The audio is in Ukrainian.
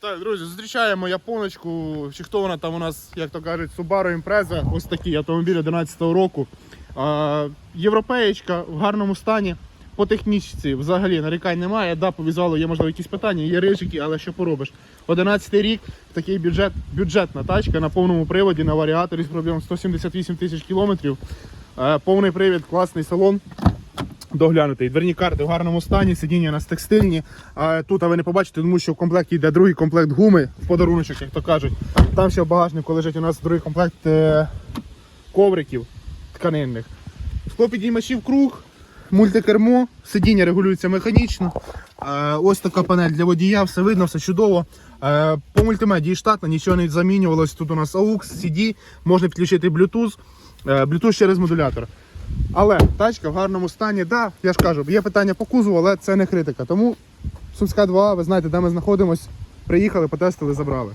Так, друзі, зустрічаємо японочку, чи хто вона там у нас, як то кажуть, Subaru Impreza, ось такий автомобіль 11-го року. А, європеєчка в гарному стані. По технічці взагалі нарікань немає. Да, по візуалу є можливо якісь питання, є рижики, але що поробиш. 11 рік, такий бюджет, бюджетна тачка на повному приводі, на варіаторі з пробігом 178 тисяч кілометрів. Е, Повний привід, класний салон. Доглянутий. Дверні карти в гарному стані, сидіння у нас текстильні. Тут а ви не побачите, тому що в комплекті йде другий комплект гуми в подаруночок, як то кажуть. Там ще в багажнику лежить у нас другий комплект е, ковриків тканинних. Склопідіймачів круг, мультикермо, сидіння регулюється механічно. Е, ось така панель для водія, все видно, все чудово. Е, по мультимедії штатно, нічого не замінювалось. Тут у нас AUX, CD, можна підключити Bluetooth, Bluetooth через модулятор. Але тачка в гарному стані. Да, я ж кажу, є питання по кузову, але це не критика. Тому Сумська 2, ви знаєте, де ми знаходимось. Приїхали, потестили, забрали.